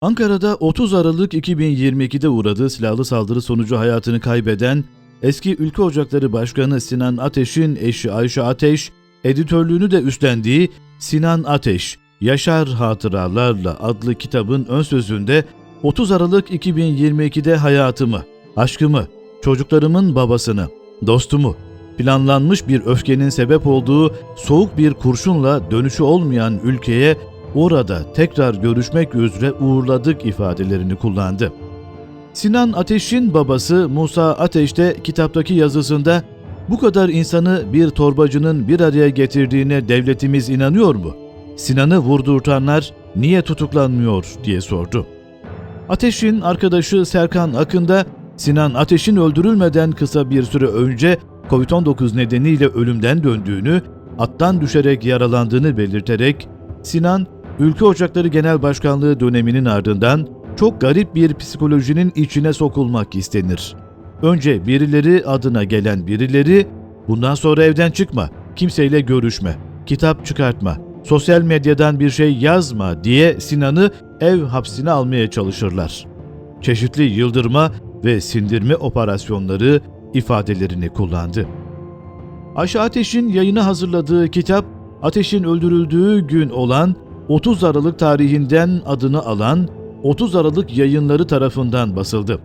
Ankara'da 30 Aralık 2022'de uğradığı silahlı saldırı sonucu hayatını kaybeden eski Ülke Ocakları Başkanı Sinan Ateş'in eşi Ayşe Ateş, editörlüğünü de üstlendiği Sinan Ateş, Yaşar Hatıralarla adlı kitabın ön sözünde 30 Aralık 2022'de hayatımı, aşkımı, çocuklarımın babasını, dostumu, planlanmış bir öfkenin sebep olduğu soğuk bir kurşunla dönüşü olmayan ülkeye orada tekrar görüşmek üzere uğurladık ifadelerini kullandı. Sinan Ateş'in babası Musa Ateş de kitaptaki yazısında bu kadar insanı bir torbacının bir araya getirdiğine devletimiz inanıyor mu? Sinan'ı vurdurtanlar niye tutuklanmıyor diye sordu. Ateş'in arkadaşı Serkan Akın da Sinan Ateş'in öldürülmeden kısa bir süre önce Covid-19 nedeniyle ölümden döndüğünü, attan düşerek yaralandığını belirterek Sinan, Ülke Ocakları Genel Başkanlığı döneminin ardından çok garip bir psikolojinin içine sokulmak istenir. Önce birileri adına gelen birileri, bundan sonra evden çıkma, kimseyle görüşme, kitap çıkartma, sosyal medyadan bir şey yazma diye Sinan'ı ev hapsine almaya çalışırlar. Çeşitli yıldırma ve sindirme operasyonları ifadelerini kullandı. Ayşe Ateş'in yayını hazırladığı kitap, Ateş'in öldürüldüğü gün olan 30 Aralık tarihinden adını alan 30 Aralık yayınları tarafından basıldı.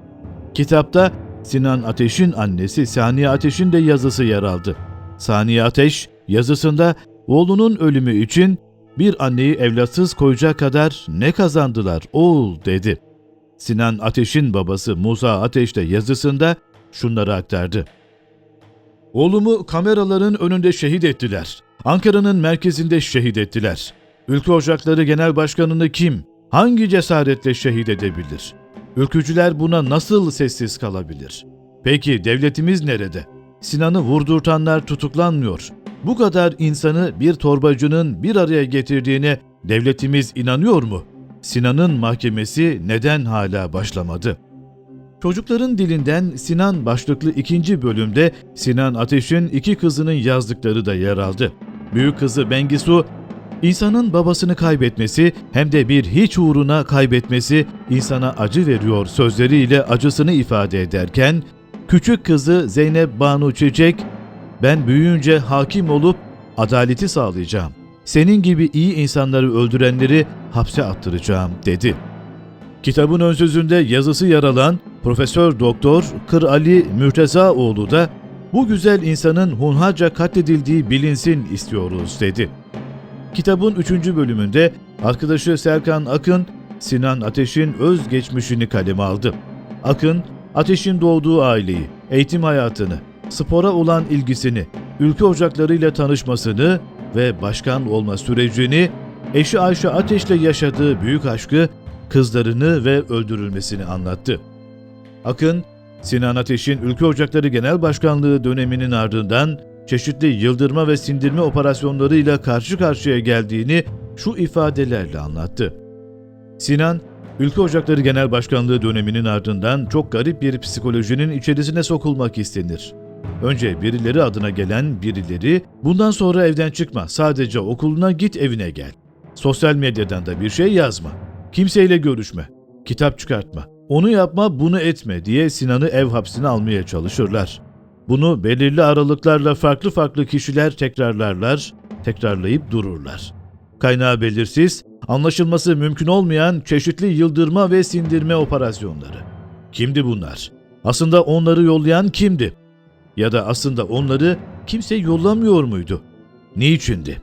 Kitapta Sinan Ateş'in annesi Saniye Ateş'in de yazısı yer aldı. Saniye Ateş yazısında oğlunun ölümü için bir anneyi evlatsız koyacak kadar ne kazandılar oğul dedi. Sinan Ateş'in babası Musa Ateş de yazısında şunları aktardı. Oğlumu kameraların önünde şehit ettiler. Ankara'nın merkezinde şehit ettiler. Ülke Ocakları Genel Başkanı'nı kim, hangi cesaretle şehit edebilir? Ülkücüler buna nasıl sessiz kalabilir? Peki devletimiz nerede? Sinan'ı vurdurtanlar tutuklanmıyor. Bu kadar insanı bir torbacının bir araya getirdiğine devletimiz inanıyor mu? Sinan'ın mahkemesi neden hala başlamadı? Çocukların dilinden Sinan başlıklı ikinci bölümde Sinan Ateş'in iki kızının yazdıkları da yer aldı. Büyük kızı Bengisu, insanın babasını kaybetmesi hem de bir hiç uğruna kaybetmesi insana acı veriyor sözleriyle acısını ifade ederken, küçük kızı Zeynep Banu Çiçek, ben büyüyünce hakim olup adaleti sağlayacağım. Senin gibi iyi insanları öldürenleri hapse attıracağım dedi. Kitabın ön sözünde yazısı yer alan Profesör Doktor Kır Ali Mürtezaoğlu da bu güzel insanın hunharca katledildiği bilinsin istiyoruz dedi. Kitabın üçüncü bölümünde arkadaşı Serkan Akın, Sinan Ateş'in özgeçmişini kaleme aldı. Akın, Ateş'in doğduğu aileyi, eğitim hayatını, spora olan ilgisini, ülke ocaklarıyla tanışmasını ve başkan olma sürecini, eşi Ayşe Ateş'le yaşadığı büyük aşkı, kızlarını ve öldürülmesini anlattı. Akın, Sinan Ateş'in Ülke Ocakları Genel Başkanlığı döneminin ardından çeşitli yıldırma ve sindirme operasyonlarıyla karşı karşıya geldiğini şu ifadelerle anlattı. Sinan, Ülke Ocakları Genel Başkanlığı döneminin ardından çok garip bir psikolojinin içerisine sokulmak istenir. Önce birileri adına gelen birileri, bundan sonra evden çıkma, sadece okuluna git evine gel. Sosyal medyadan da bir şey yazma. Kimseyle görüşme. Kitap çıkartma. Onu yapma, bunu etme diye Sinan'ı ev hapsine almaya çalışırlar. Bunu belirli aralıklarla farklı farklı kişiler tekrarlarlar, tekrarlayıp dururlar. Kaynağı belirsiz, anlaşılması mümkün olmayan çeşitli yıldırma ve sindirme operasyonları. Kimdi bunlar? Aslında onları yollayan kimdi? Ya da aslında onları kimse yollamıyor muydu? Niçindi?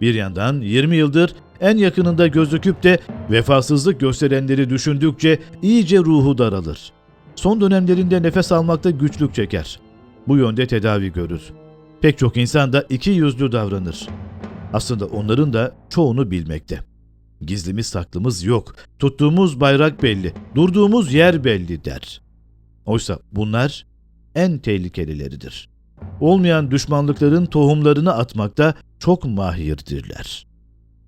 Bir yandan 20 yıldır en yakınında gözüküp de vefasızlık gösterenleri düşündükçe iyice ruhu daralır. Son dönemlerinde nefes almakta güçlük çeker. Bu yönde tedavi görür. Pek çok insan da iki yüzlü davranır. Aslında onların da çoğunu bilmekte. Gizlimiz saklımız yok. Tuttuğumuz bayrak belli. Durduğumuz yer belli der. Oysa bunlar en tehlikelileridir. Olmayan düşmanlıkların tohumlarını atmakta çok mahirdirler.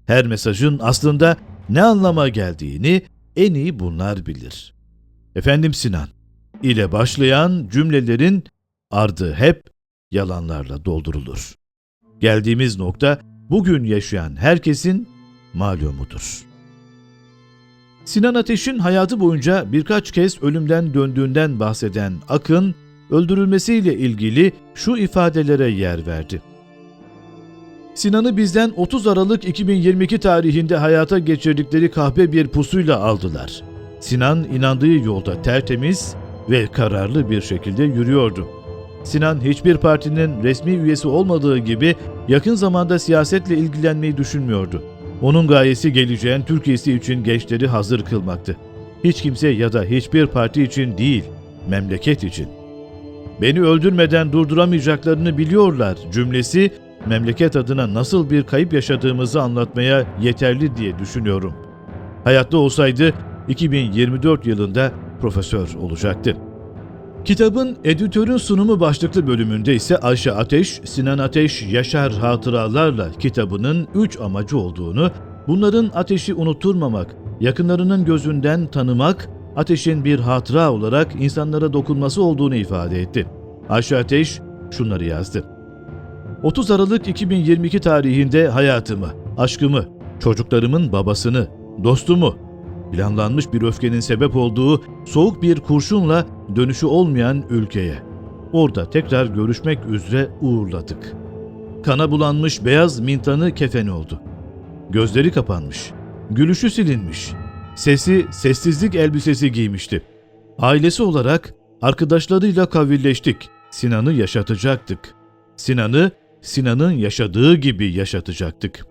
Her mesajın aslında ne anlama geldiğini en iyi bunlar bilir. Efendim Sinan ile başlayan cümlelerin ardı hep yalanlarla doldurulur. Geldiğimiz nokta bugün yaşayan herkesin malumudur. Sinan Ateş'in hayatı boyunca birkaç kez ölümden döndüğünden bahseden Akın, öldürülmesiyle ilgili şu ifadelere yer verdi. Sinan'ı bizden 30 Aralık 2022 tarihinde hayata geçirdikleri kahpe bir pusuyla aldılar. Sinan inandığı yolda tertemiz ve kararlı bir şekilde yürüyordu. Sinan hiçbir partinin resmi üyesi olmadığı gibi yakın zamanda siyasetle ilgilenmeyi düşünmüyordu. Onun gayesi geleceğin Türkiye'si için gençleri hazır kılmaktı. Hiç kimse ya da hiçbir parti için değil, memleket için. Beni öldürmeden durduramayacaklarını biliyorlar cümlesi memleket adına nasıl bir kayıp yaşadığımızı anlatmaya yeterli diye düşünüyorum. Hayatta olsaydı 2024 yılında profesör olacaktı. Kitabın editörün sunumu başlıklı bölümünde ise Ayşe Ateş, Sinan Ateş Yaşar Hatıralarla kitabının üç amacı olduğunu, bunların ateşi unutturmamak, yakınlarının gözünden tanımak, ateşin bir hatıra olarak insanlara dokunması olduğunu ifade etti. Ayşe Ateş şunları yazdı. 30 Aralık 2022 tarihinde hayatımı, aşkımı, çocuklarımın babasını, dostumu, planlanmış bir öfkenin sebep olduğu soğuk bir kurşunla dönüşü olmayan ülkeye. Orada tekrar görüşmek üzere uğurladık. Kana bulanmış beyaz mintanı kefeni oldu. Gözleri kapanmış, gülüşü silinmiş, sesi sessizlik elbisesi giymişti. Ailesi olarak arkadaşlarıyla kavilleştik. Sinan'ı yaşatacaktık. Sinan'ı Sinan'ın yaşadığı gibi yaşatacaktık.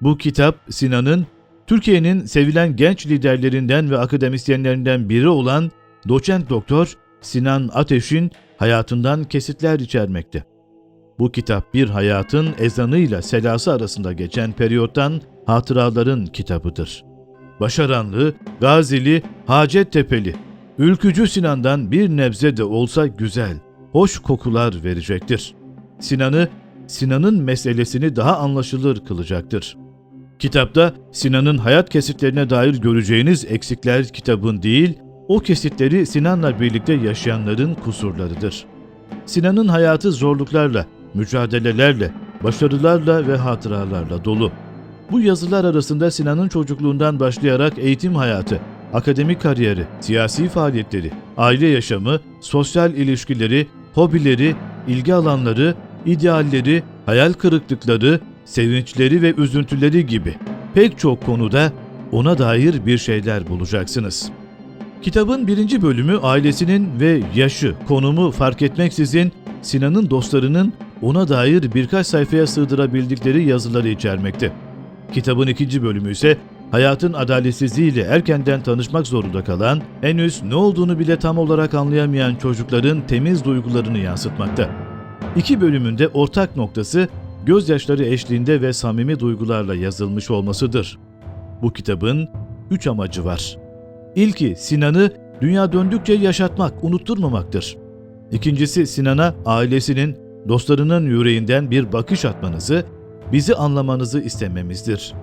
Bu kitap Sinan'ın Türkiye'nin sevilen genç liderlerinden ve akademisyenlerinden biri olan doçent doktor Sinan Ateş'in hayatından kesitler içermekte. Bu kitap bir hayatın ezanıyla selası arasında geçen periyottan hatıraların kitabıdır. Başaranlı, Gazili, Hacettepe'li, ülkücü Sinan'dan bir nebze de olsa güzel, hoş kokular verecektir. Sinan'ı, Sinan'ın meselesini daha anlaşılır kılacaktır. Kitapta Sinan'ın hayat kesitlerine dair göreceğiniz eksikler kitabın değil, o kesitleri Sinan'la birlikte yaşayanların kusurlarıdır. Sinan'ın hayatı zorluklarla, mücadelelerle, başarılarla ve hatıralarla dolu. Bu yazılar arasında Sinan'ın çocukluğundan başlayarak eğitim hayatı, akademik kariyeri, siyasi faaliyetleri, aile yaşamı, sosyal ilişkileri, hobileri, ilgi alanları, idealleri, hayal kırıklıkları, sevinçleri ve üzüntüleri gibi pek çok konuda ona dair bir şeyler bulacaksınız. Kitabın birinci bölümü ailesinin ve yaşı, konumu fark etmeksizin Sinan'ın dostlarının ona dair birkaç sayfaya sığdırabildikleri yazıları içermekte. Kitabın ikinci bölümü ise hayatın adaletsizliğiyle erkenden tanışmak zorunda kalan, henüz ne olduğunu bile tam olarak anlayamayan çocukların temiz duygularını yansıtmakta. İki bölümünde ortak noktası gözyaşları eşliğinde ve samimi duygularla yazılmış olmasıdır. Bu kitabın üç amacı var. İlki Sinan'ı dünya döndükçe yaşatmak, unutturmamaktır. İkincisi Sinan'a ailesinin, dostlarının yüreğinden bir bakış atmanızı, bizi anlamanızı istememizdir.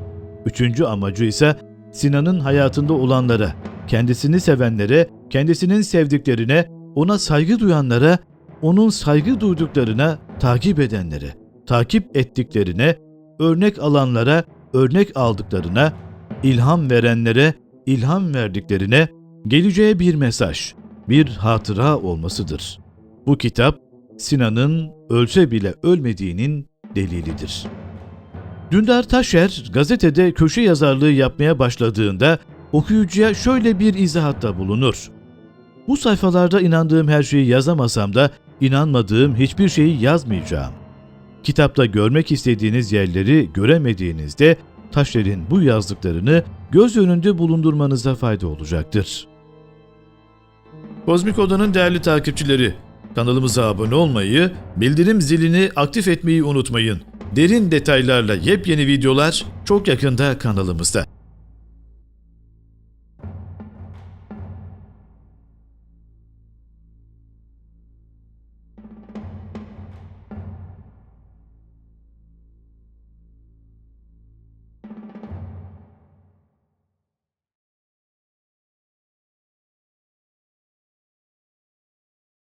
Üçüncü amacı ise Sinan'ın hayatında olanlara, kendisini sevenlere, kendisinin sevdiklerine, ona saygı duyanlara, onun saygı duyduklarına, takip edenlere, takip ettiklerine, örnek alanlara, örnek aldıklarına, ilham verenlere, ilham verdiklerine, geleceğe bir mesaj, bir hatıra olmasıdır. Bu kitap, Sinan'ın ölse bile ölmediğinin delilidir. Dündar Taşer gazetede köşe yazarlığı yapmaya başladığında okuyucuya şöyle bir izahatta bulunur. Bu sayfalarda inandığım her şeyi yazamasam da inanmadığım hiçbir şeyi yazmayacağım. Kitapta görmek istediğiniz yerleri göremediğinizde Taşer'in bu yazdıklarını göz önünde bulundurmanıza fayda olacaktır. Kozmik Oda'nın değerli takipçileri, kanalımıza abone olmayı, bildirim zilini aktif etmeyi unutmayın. Derin detaylarla yepyeni videolar çok yakında kanalımızda.